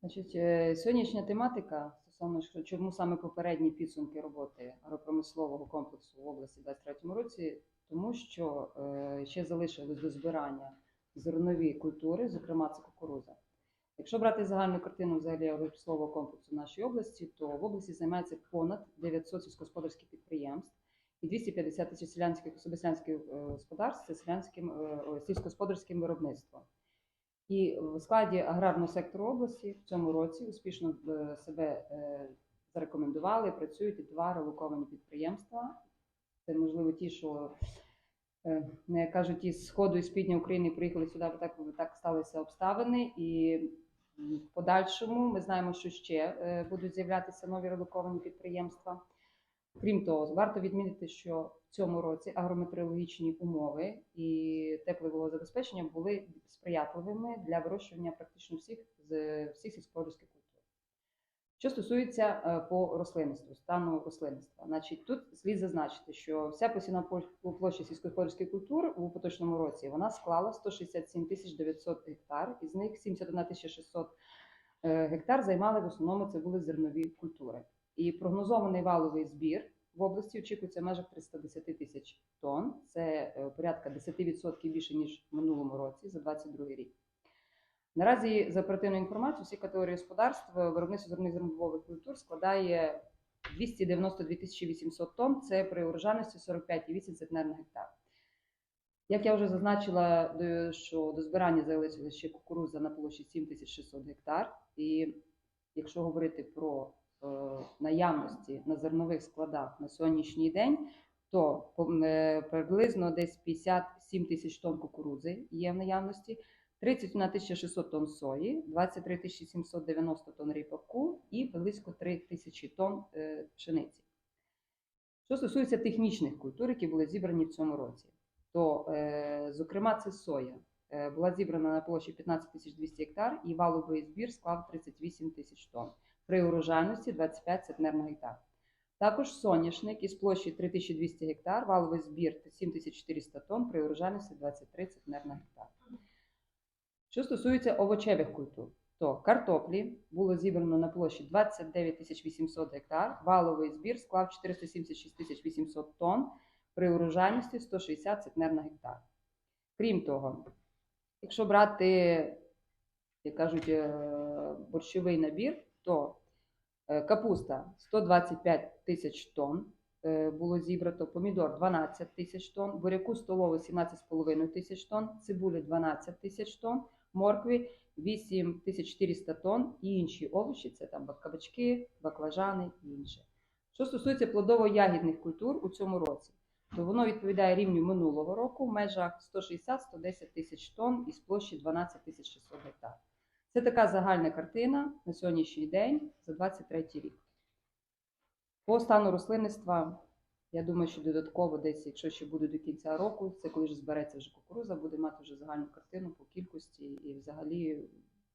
Значить, е, сьогоднішня тематика стосовно чому саме попередні підсумки роботи агропромислового комплексу в області у 2023 році, тому що е, ще залишилось до збирання зернові культури, зокрема це кукуруза. Якщо брати загальну картину взагалі агропромислового комплексу нашої області, то в області займається понад 900 сільськогосподарських підприємств і 250 тисяч селянських особиселянських е, господарств е, сільськогосподарським виробництвом. І в складі аграрного сектору області в цьому році успішно е, себе е, зарекомендували, працюють два релоковані підприємства. Це можливо ті, що е, ну, кажуть, із сходу і з півдня України приїхали сюди, бо так, так сталися обставини. І в подальшому ми знаємо, що ще е, будуть з'являтися нові релоковані підприємства. Крім того, варто відмітити, що в цьому році агрометеорологічні умови і тепле вологозабезпечення були сприятливими для вирощування практично всіх з всіх сільськогосподарських культур. Що стосується е, по рослинництву, стану рослинництва, значить тут слід зазначити, що вся посівна площа сільськогосподарських культур у поточному році вона склала 167 тисяч 900 гектар, із них 71 тисяча 600 е, гектар займали в основному це були зернові культури. І прогнозований валовий збір в області очікується в межах 310 тисяч тонн. Це е, порядка 10% більше ніж в минулому році за 2022 рік. Наразі за оперативною інформацією, всі категорії господарств е, виробництво зерних зернових культур складає 292 тисячі 800 тонн. Це при урожайності 45,8 центнер на гектар. Як я вже зазначила, що до збирання залишилася ще кукуруза на площі 7600 гектар. І якщо говорити про наявності на зернових складах на сьогоднішній день, то е, приблизно десь 57 тисяч тонн кукурузи є в наявності, 31 600 тонн сої, 23 790 тонн ріпаку і близько 3 тисячі тонн е, пшениці. Що стосується технічних культур, які були зібрані в цьому році, то, е, зокрема, це соя. Е, Була зібрана на площі 15 200 гектар і валовий збір склав 38 тисяч тонн при урожайності 25 центнер на гектар. Також соняшник із площі 3200 гектар, валовий збір 7400 тонн при урожайності 23 центнер на гектар. Що стосується овочевих культур, то картоплі було зібрано на площі 29 800 гектар, валовий збір склав 476 800 тонн при урожайності 160 центнер на гектар. Крім того, якщо брати, як кажуть, е, борщовий набір, то капуста 125 тисяч тонн е, було зібрано, помідор 12 тисяч тонн, буряку столовий 17,5 тисяч тонн, цибулі 12 тисяч тонн, моркві 8400 тонн і інші овочі, це там кабачки, баклажани і інше. Що стосується плодово-ягідних культур у цьому році, то воно відповідає рівню минулого року в межах 160-110 тисяч тонн із площі 12 тисяч 600 гектар. Це така загальна картина на сьогоднішній день за 23 рік. По стану рослинництва, я думаю, що додатково десь, якщо ще буде до кінця року, це коли вже збереться вже кукуруза, буде мати вже загальну картину по кількості і взагалі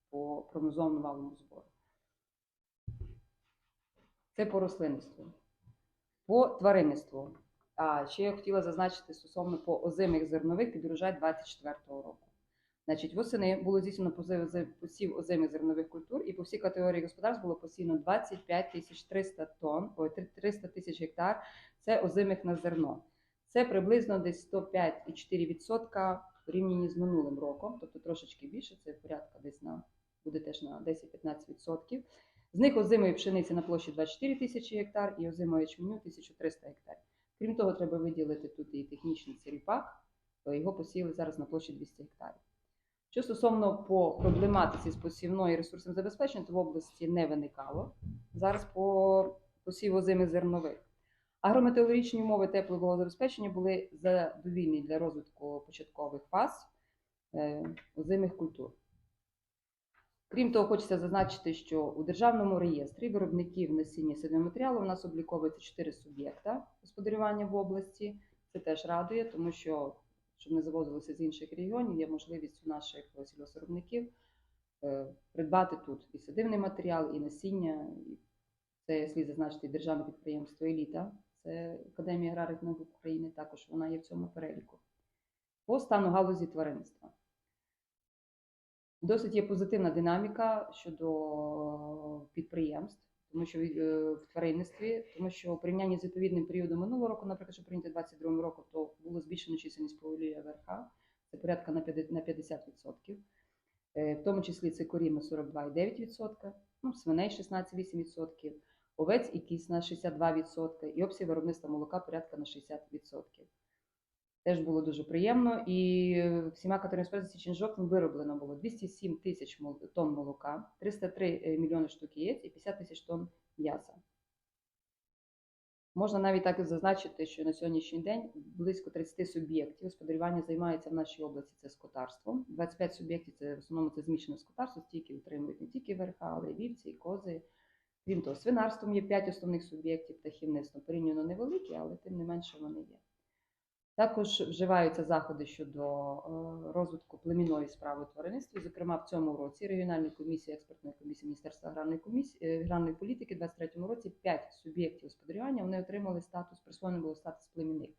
по прогнозованому валовому збору. Це по рослинництву. По тваринництву. А ще я хотіла зазначити стосовно по озимих зернових під урожай 24 року. Значить, восени було здійснено посів озимих зернових культур, і по всій категорії господарств було посіяно 25 тисяч 300 тонн, 300 тисяч гектар. Це озимих на зерно. Це приблизно десь 105,4% порівняно з минулим роком, тобто трошечки більше, це порядка десь на буде теж на 10-15%. З них озимої пшениці на площі 24 тисячі гектар і озимої ячменю 1300 гектарів. Крім того, треба виділити тут і технічний циріпак, то його посіяли зараз на площі 200 гектарів. Що стосовно по проблематиці з посівною і ресурсом забезпечення, то в області не виникало. Зараз по посіву озимих зернових. Агрометеорологічні умови теплового забезпечення були задовільні для розвитку початкових фаз е, озимих культур. Крім того, хочеться зазначити, що у державному реєстрі виробників насіння сідоматеріалу у нас обліковується 4 суб'єкта господарювання в області. Це теж радує, тому що щоб не завозилося з інших регіонів, є можливість у наших сільгоспвиробників е, придбати тут і садивний матеріал, і насіння. Це слід зазначити державне підприємство Еліта, це Академія аграрних наук України, також вона є в цьому переліку. По стану галузі тваринництва. Досить є позитивна динаміка щодо підприємств, тому що е, в тваринництві, тому що у порівнянні з відповідним періодом минулого року, наприклад, що прийнято 22 року, то було збільшено чисельність поволія ВРХ, це порядка на 50%, на 50%. Е, В тому числі це корів на 42,9%, ну, свиней 16,8%, овець і кіс на 62%, і обсяг виробництва молока порядка на 60%. Теж було дуже приємно. І е, всіма категоріями січень жовтень вироблено було 207 тисяч тонн молока, 303 мільйони штук яєць і 50 тисяч тонн м'яса. Можна навіть так зазначити, що на сьогоднішній день близько 30 суб'єктів господарювання займаються в нашій області це скотарством. 25 суб'єктів це в основному це змішане скотарство, стільки утримують не тільки верха, але й вівці, і кози. Крім того, свинарством є 5 основних суб'єктів, птахівництвом порівняно невеликі, але тим не менше вони є. Також вживаються заходи щодо е, розвитку племінної справи у тваринництві. Зокрема, в цьому році регіональна комісія, експертної комісії Міністерства аграрної комісії е, аграрної політики, в 2023 році 5 суб'єктів господарювання вони отримали статус, присвоєний було статус племінних.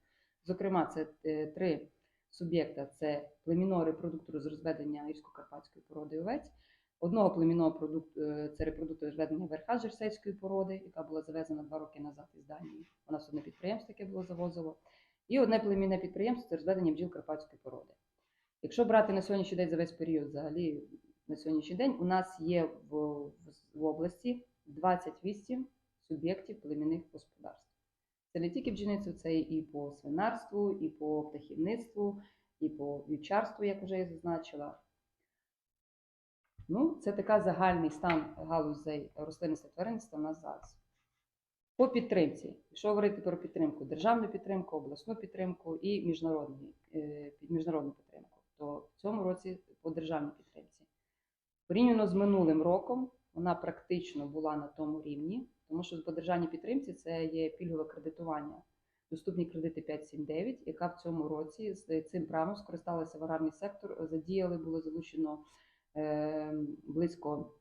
Зокрема, це е, три суб'єкта: це племінного репродуктору з розведення ірсько-карпатської породи овець. Одного племінного продукту е, це репродуктор розведення верха жерсейської породи, яка була завезена два роки назад із Данії. У нас одне підприємство, яке було завозило. І одне племінне підприємство це розведення бджіл карпатської породи. Якщо брати на сьогоднішній день за весь період, взагалі на сьогоднішній день у нас є в, в, області 28 суб'єктів племінних господарств. Це не тільки бджільництво, це і по свинарству, і по птахівництву, і по вівчарству, як вже я зазначила. Ну, це така загальний стан галузей рослинництва тваринництва на зараз. По підтримці, якщо говорити про підтримку, державну підтримку, обласну підтримку і міжнародну, е, міжнародну підтримку, то в цьому році по державній підтримці. Порівняно з минулим роком вона практично була на тому рівні, тому що по державній підтримці це є пільгове кредитування. Доступні кредити 5.7.9, яка в цьому році з цим правом скористалася в аграрний сектор. Задіяли, було залучено е, близько,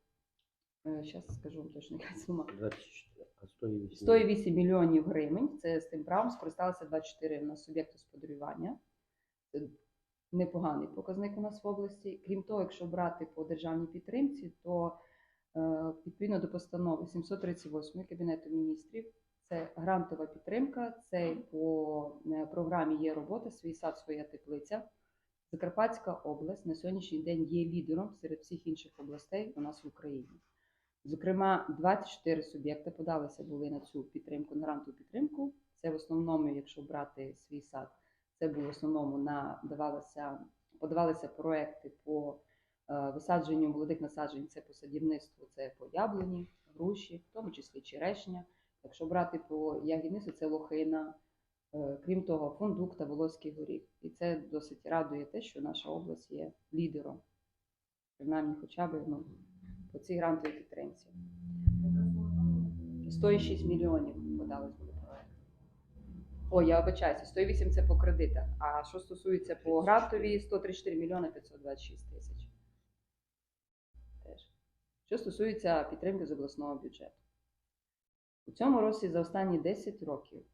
зараз скажу вам точно яка сума, 24, а 108. 108 мільйонів гривень. Це з тим правом скористалися 24 на суб'єкт господарювання. Це непоганий показник у нас в області. Крім того, якщо брати по державній підтримці, то е, відповідно до постанови 738 Кабінету міністрів, це грантова підтримка, це по е, програмі є робота, свій сад, своя теплиця. Закарпатська область на сьогоднішній день є лідером серед всіх інших областей у нас в Україні. Зокрема, 24 суб'єкти подалися були на цю підтримку, на грантову підтримку. Це в основному, якщо брати свій сад, це було в основному на давалося, подавалися проекти по е, висадженню молодих насаджень, це по садівництву, це по яблуні, груші, в тому числі черешня. Якщо брати по ягідництву, це лохина, е, крім того, фундук та волоський горіх. І це досить радує те, що наша область є лідером, принаймні хоча б ну, по цій грантовій підтримці. 106 мільйонів подались були проекти. О, я вибачаюся, 108 це по кредитах. А що стосується по грантовій, 134 мільйони 526 тисяч. Теж. Що стосується підтримки з обласного бюджету. У цьому році за останні 10 років,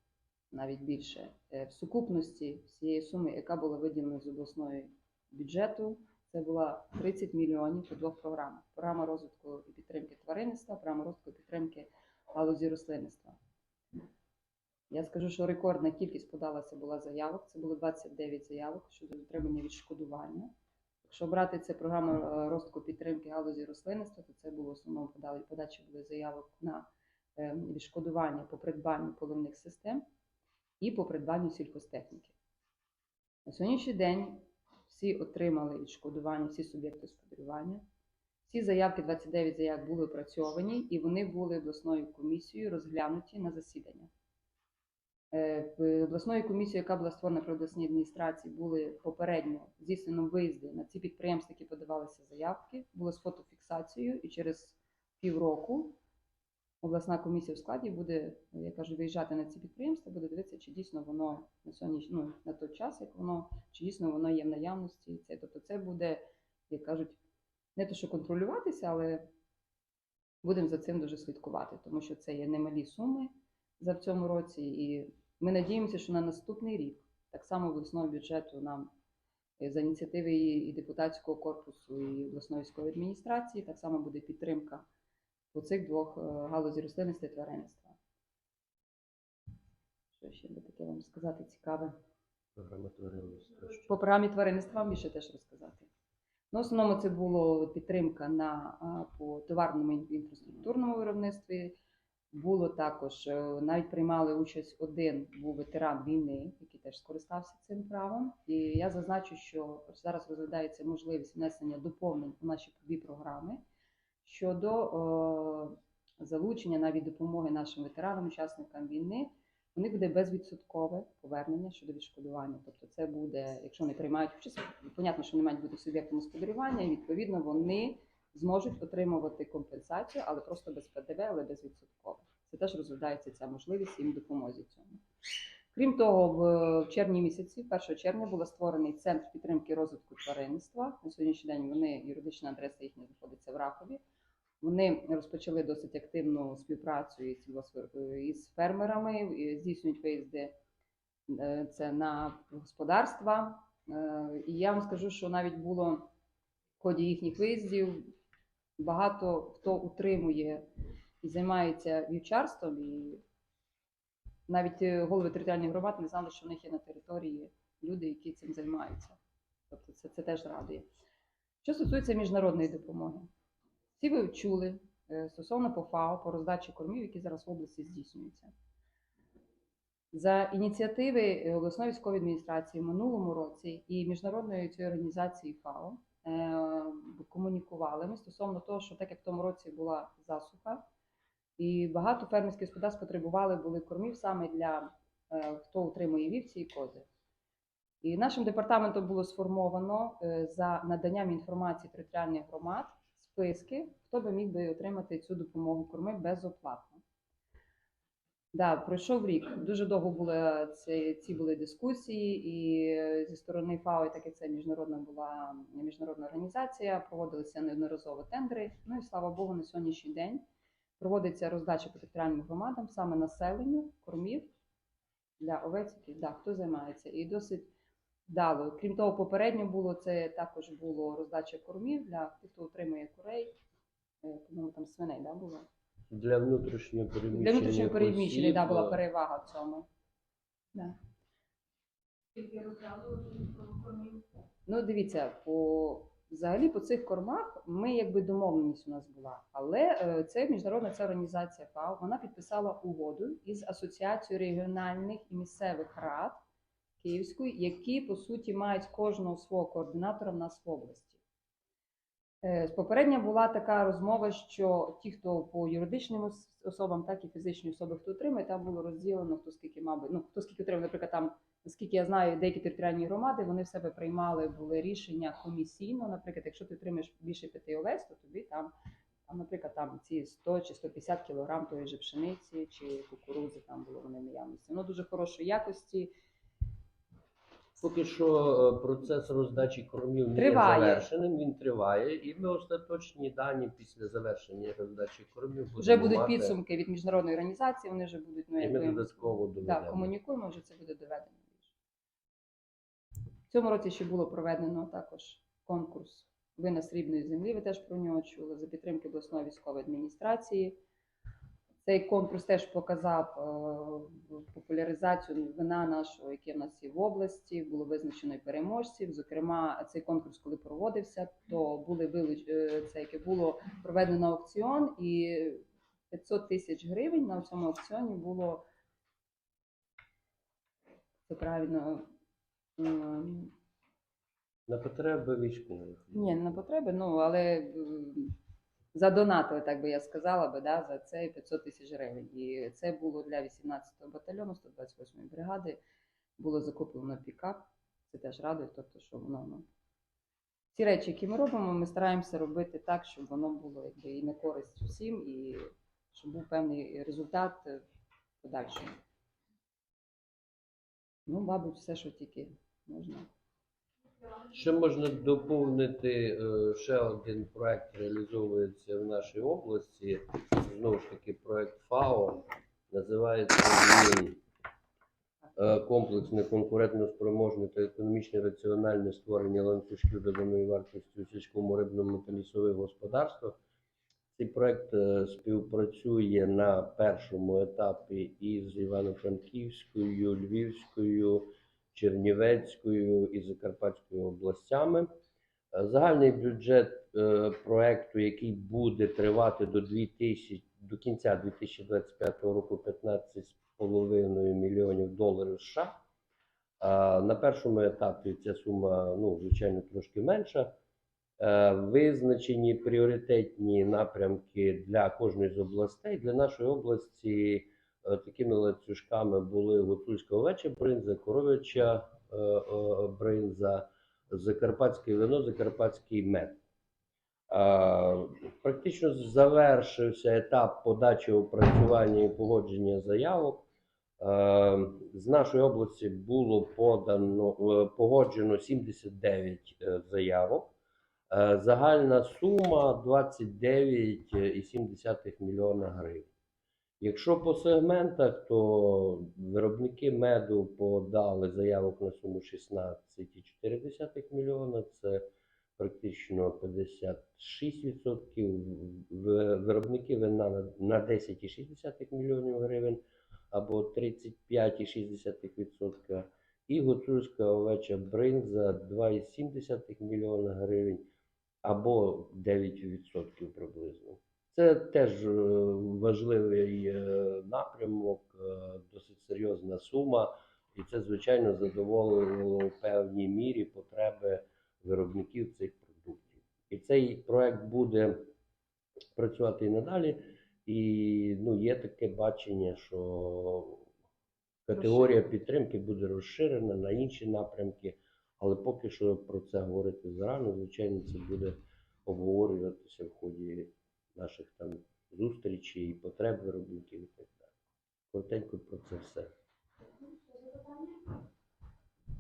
навіть більше, е, в сукупності всієї суми, яка була виділена з обласного бюджету, це була 30 мільйонів по двох програмах: програма розвитку і підтримки тваринництва, програма розвитку і підтримки галузі рослинництва. Я скажу, що рекордна кількість подалася була заявок. Це було 29 заявок щодо отримання відшкодування. Якщо брати це програма е, розвитку підтримки галузі рослинництва, то це було основному подали подачі були заявок на е, відшкодування по придбанню поливних систем і по придбанню сільхозтехніки. На сьогоднішній день всі отримали відшкодування, всі суб'єкти господарювання. Всі заявки, 29 заявок були опрацьовані і вони були обласною комісією розглянуті на засідання. Е, обласною комісією, яка була створена при обласній адміністрації, були попередньо здійснено виїзди на ці підприємства, які подавалися заявки, було з фотофіксацією, і через півроку обласна комісія в складі буде, я кажу, виїжджати на ці підприємства, буде дивитися, чи дійсно воно на сьогодні, ну, на той час, як воно, чи дійсно воно є в наявності. Це, тобто це буде, як кажуть, не то, що контролюватися, але будемо за цим дуже слідкувати, тому що це є немалі суми за в цьому році, і ми надіємося, що на наступний рік так само обласного бюджету нам е, за ініціативи і депутатського корпусу і обласної військової адміністрації. Так само буде підтримка по цих двох е, галузі рослинництва і тваринництва. Що ще би таке вам сказати цікаве? Програма тваринництва. По програмі тваринництва вам більше теж розказати. Ну, в основному це була підтримка на по товарному інфраструктурному виробництві. Було також е, навіть приймали участь один був ветеран війни, який теж скористався цим правом. І я зазначу, що зараз розглядається можливість внесення доповнень у наші дві програми щодо е, залучення навіть допомоги нашим ветеранам, учасникам війни. У них буде безвідсоткове повернення щодо відшкодування. Тобто, це буде, якщо вони приймають участь, понятно, що вони мають бути суб'єктом господарювання, і відповідно вони зможуть отримувати компенсацію, але просто без ПДВ, але безвідсотково. Це теж розглядається ця можливість їм допомозі цьому. Крім того, в червні місяці, 1 червня, був створений центр підтримки розвитку тваринництва. На сьогоднішній день вони юридична адреса їхня знаходиться в Рахові. Вони розпочали досить активну співпрацю із, із фермерами, здійснюють виїзди е, це на господарства. Е, І я вам скажу, що навіть було в ході їхніх виїздів багато хто утримує і займається вівчарством, і навіть е, голови територіальних громад не знали, що в них є на території люди, які цим займаються. Тобто це, це теж радує. Що стосується міжнародної допомоги, всі ви чули е, стосовно по по роздачі кормів, які зараз в області здійснюються. За ініціативи е, обласної військової адміністрації в минулому році і міжнародної цієї організації ФАО е, комунікували ми стосовно того, що так як в тому році була засуха, і багато фермерських господарств потребували були кормів саме для хто утримує вівці і кози. І нашим департаментом було сформовано за наданням інформації територіальних громад списки, хто би міг би отримати цю допомогу корми безоплатно. Да, пройшов рік. Дуже довго були ці, ці були дискусії, і е, зі сторони ФАО, так як це міжнародна була міжнародна організація, проводилися неодноразово тендери. Ну і слава Богу, на сьогоднішній день проводиться роздача по територіальним громадам саме населенню кормів для овець, які да, хто займається. І досить вдало. Крім того, попередньо було це також було роздача кормів для тих, хто отримує курей. Е, По-моєму, там свиней да, було. Для внутрішнього переміщення. Для внутрішньо переміщених да, була перевага в цьому. Да. Ну, дивіться, по взагалі по цих кормах ми якби домовленість у нас була. Але е, це міжнародна ця організація ФАО, вона підписала угоду із Асоціацією регіональних і місцевих рад Київської, які по суті мають кожного свого координатора в нас в області. Е, Попередня була така розмова, що ті, хто по юридичним особам, так і фізичні особи, хто отримує, там було розділено, хто скільки би, ну хто скільки отримав, наприклад, там Наскільки я знаю, деякі територіальні громади вони в себе приймали були рішення комісійно. Наприклад, якщо ти отримаєш більше п'яти овець, то тобі там, там, наприклад, там ці 100 чи 150 кілограм тої же пшениці чи кукурудзи там було вони наявності. Воно дуже хорошої якості. Поки що е, процес роздачі кормів не Триває. є завершеним, він триває, і ми остаточні дані після завершення роздачі кормів будемо Вже будуть мати, підсумки від міжнародної організації. Вони вже будуть ну і ми додатково да, доведемо. комунікуємо. Вже це буде доведено. В цьому році ще було проведено також конкурс вина срібної землі. Ви теж про нього чули за підтримки обласної військової адміністрації. Цей конкурс теж показав е, популяризацію вина нашого, яке в нас є в області. Було визначено і переможців. Зокрема, цей конкурс, коли проводився, то були вилуч... е, це яке було проведено аукціон, і 500 тисяч гривень на цьому аукціоні було це правильно. На потреби військових. ні, не на потреби, ну але задонатили, так би я сказала би, да, за це 500 тисяч гривень. І це було для 18-го батальйону 128-ї бригади. Було закуплено пікап. Це теж радує, тобто, що воно ну. Ці речі, які ми робимо, ми стараємося робити так, щоб воно було якби і на користь усім, і щоб був певний результат в подальшому. Ну, мабуть, все, що тільки можна. Ще можна доповнити е, ще один проект реалізовується в нашій області. Знову ж таки, проект ФАО називається е, комплексне, конкурентно-спроможне та економічно раціональне створення ланцюжків доданої вартості у сільському рибному та лісових господарствах. Цей проект е, співпрацює на першому етапі із Івано-Франківською, Львівською, Чернівецькою і Закарпатською областями. Е, Загальний бюджет е, проекту, який буде тривати до 2000, до кінця 2025 року 15,5 мільйонів доларів США. На першому етапі ця сума, ну, звичайно, трошки менша. Е, Визначені пріоритетні напрямки для кожної з областей. Для нашої області е, такими ланцюжками були гуцульська овеча бринза, коров'яча е, е, бринза, закарпатське вино, закарпатський мед. Е, Практично завершився етап подачі опрацювання і погодження заявок. Е, З нашої області було подано е, погоджено 79 е, заявок. Е, Загальна сума 29,7 мільйона гривень. Якщо по сегментах, то виробники меду подали заявок на суму 16,4 мільйона. Це практично 56%. Виробники вина на- на 10,6 мільйонів гривень або 35,6%. І гуцульська овеча бринза 2,7 мільйона гривень або 9% приблизно. Це теж е, важливий е, напрямок, е, досить серйозна сума, і це, звичайно, задоволило в певній мірі потреби виробників цих продуктів. І цей проект буде працювати і надалі. І ну, є таке бачення, що категорія підтримки буде розширена на інші напрямки, але поки що про це говорити зарано. Звичайно, це буде обговорюватися в ході наших там зустрічей, потреб виробників і так далі. Коротенько про це все.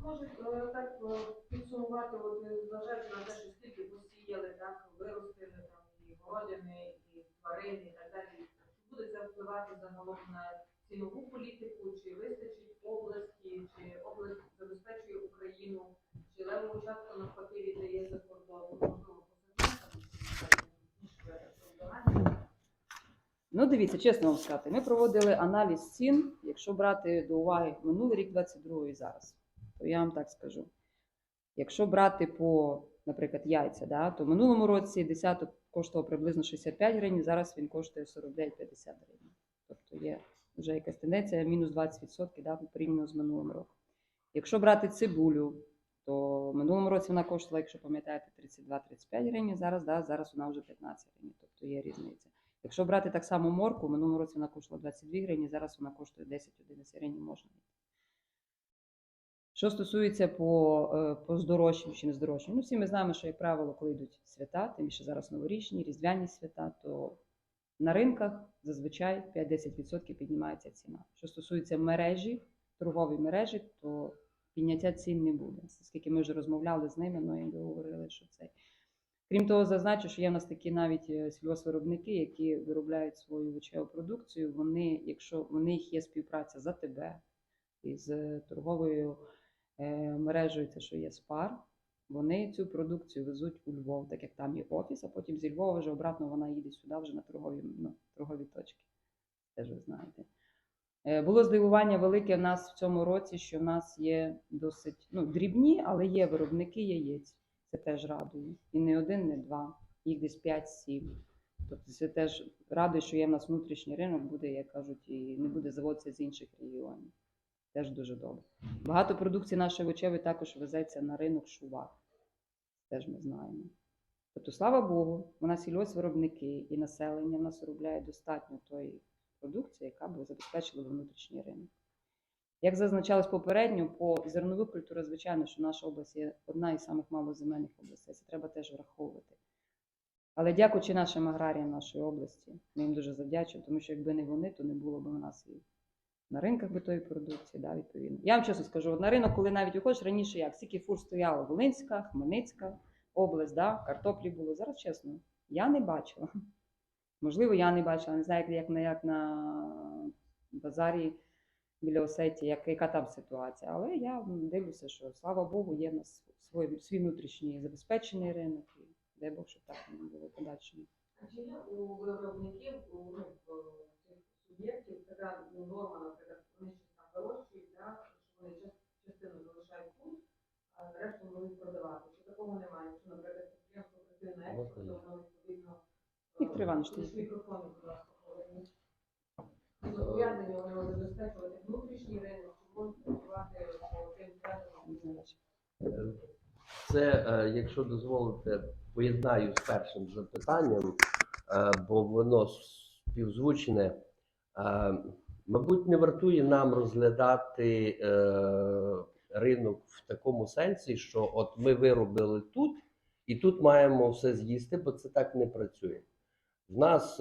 Може, е, так е, підсумувати, е, зважаючи на те, що скільки посіяли, так, виростили там і городини, і тварини, і так далі. Чи буде це впливати загалом на цінову політику, чи вистачить області, чи область забезпечує Україну, чи левову частку навпаки віддає за кордон? Ну, Можливо, по сегментам, ніж проблематика. Ну, дивіться, чесно вам сказати, ми проводили аналіз цін, якщо брати до уваги минулий рік 22 і зараз, то я вам так скажу. Якщо брати по, наприклад, яйця, да, то в минулому році десяток коштував приблизно 65 гривень, зараз він коштує 49-50 гривень. Тобто є вже якась тенденція, мінус 20% да, порівняно з минулим роком. Якщо брати цибулю, то в минулому році вона коштувала, якщо пам'ятаєте, 32-35 гривень, зараз, да, зараз вона вже 15 гривень, тобто є різниця. Якщо брати так само морку, в минулому році вона коштувала 22 гривні, зараз вона коштує 10-11 гривень можна. Що стосується по, е, по здорожчанню чи не здорожчанню, ну всі ми знаємо, що, як правило, коли йдуть свята, тим більше зараз новорічні, різдвяні свята, то на ринках зазвичай 5-10% піднімається ціна. Що стосується мережі, торгової мережі, то підняття цін не буде. Оскільки ми вже розмовляли з ними, ну і говорили, що це. Крім того, зазначу, що є в нас такі навіть е, сільгоспвиробники, які виробляють свою овочеву продукцію. Вони, якщо в них є співпраця за тебе із торговою е, мережею, це що є спар, вони цю продукцію везуть у Львов, так як там є офіс, а потім зі Львова вже обратно вона їде сюди вже на торгові, ну, торгові точки. Теж ви знаєте. Е, Було здивування велике в нас в цьому році, що в нас є досить ну, дрібні, але є виробники яєць. Це теж радує. І не один, не два, їх десь 5-7. Тобто це теж радує, що є в нас внутрішній ринок, буде, як кажуть, і не буде заводитися з інших регіонів. Теж дуже добре. Багато продукції нашої овочевої також везеться на ринок шувар. Теж ми знаємо. Тобто, слава Богу, у нас і виробники, і населення в нас виробляє достатньо тої продукції, яка б забезпечила внутрішній ринок. Як зазначалось попередньо, по зернових культурах, звичайно, що наша область є одна із самих малоземельних областей. Це треба теж враховувати. Але дякуючи нашим аграріям нашої області, ми їм дуже завдячуємо, тому що якби не вони, то не було б у нас і на ринках би тої продукції, да, відповідно. Я вам чесно скажу, на ринок, коли навіть виходиш, раніше як, скільки фур стояло Волинська, Хмельницька область, да, картоплі було. Зараз чесно, я не бачила. Можливо, я не бачила, не знаю, як, на, як на базарі біля Осетії, як, яка там ситуація. Але я дивлюся, що слава Богу, є в нас свій, свій внутрішній забезпечений ринок. І дай Бог, щоб так воно було подальшому. А чи є у виробників, у ну, цих суб'єктів така ну, норма, наприклад, вони щось там вирощують, да, що вони част- частину залишають тут, а решту можуть продавати. Чи такого немає? Якщо, наприклад, підприємство працює на експорт, то воно відповідно Віктор Іванович, е, ти- мікрофон, Це, е, якщо дозволите, поєднаю з першим запитанням, е, бо воно співзвучне. Е, Мабуть, не вартує нам розглядати ринок в такому сенсі, що от ми виробили тут, і тут маємо все з'їсти, бо це так не працює. В нас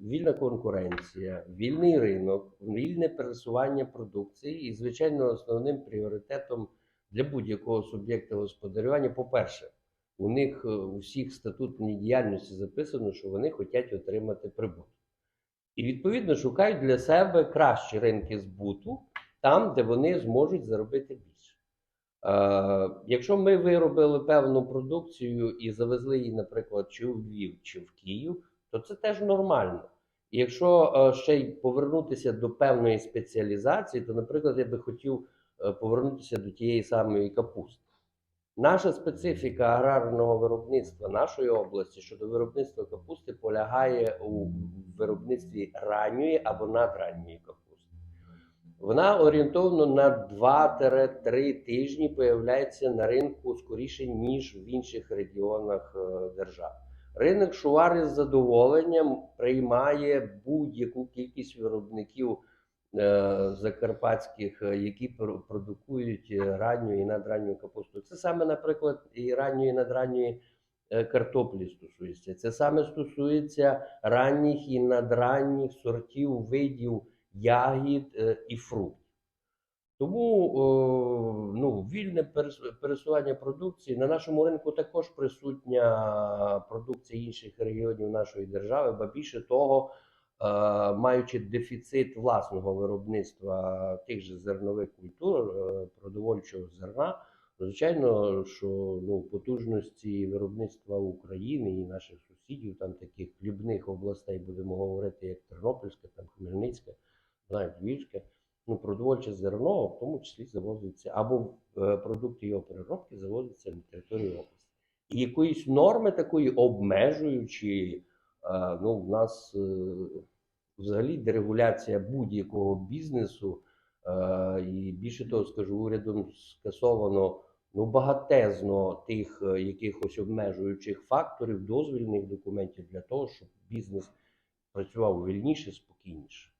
вільна конкуренція, вільний ринок, вільне пересування продукції, і, звичайно, основним пріоритетом для будь-якого суб'єкта господарювання, по-перше, у них е, у всіх статутній діяльності записано, що вони хочуть отримати прибуток. І відповідно шукають для себе кращі ринки збуту там, де вони зможуть заробити більше. Е, якщо ми виробили певну продукцію і завезли її, наприклад, чи у Львів, чи в Київ, то це теж нормально. І якщо е, ще й повернутися до певної спеціалізації, то, наприклад, я би хотів повернутися до тієї самої капусти. Наша специфіка аграрного виробництва нашої області щодо виробництва капусти полягає у виробництві ранньої або надранньої капусти. Вона орієнтовно на 2-3 тижні появляється на ринку скоріше, ніж в інших регіонах е, держави. Ринок шувар із задоволенням приймає будь-яку кількість виробників е, закарпатських, е, які продукують е, ранню і надранню капусту. Це саме, наприклад, і ранньої і надранньої е, картоплі стосується. Це саме стосується ранніх і надранніх сортів видів ягід е, і фруктів. Тому ну, вільне пересування продукції на нашому ринку також присутня продукція інших регіонів нашої держави, ба більше того, е, маючи дефіцит власного виробництва тих же зернових культур, е, продовольчого зерна, звичайно, що ну, потужності виробництва України і наших сусідів, там таких хлібних областей, будемо говорити, як Тернопільська, там Хмельницька, навіть Львівська, ну, продовольче зерно, в тому числі завозиться, або е, продукти його переробки завозяться на територію області. І якоїсь норми такої обмежуючої, е, ну, в нас е, взагалі дерегуляція будь-якого бізнесу, е, і більше того, скажу, урядом скасовано ну, багатезно тих е, якихось обмежуючих факторів, дозвільних документів для того, щоб бізнес працював вільніше, спокійніше.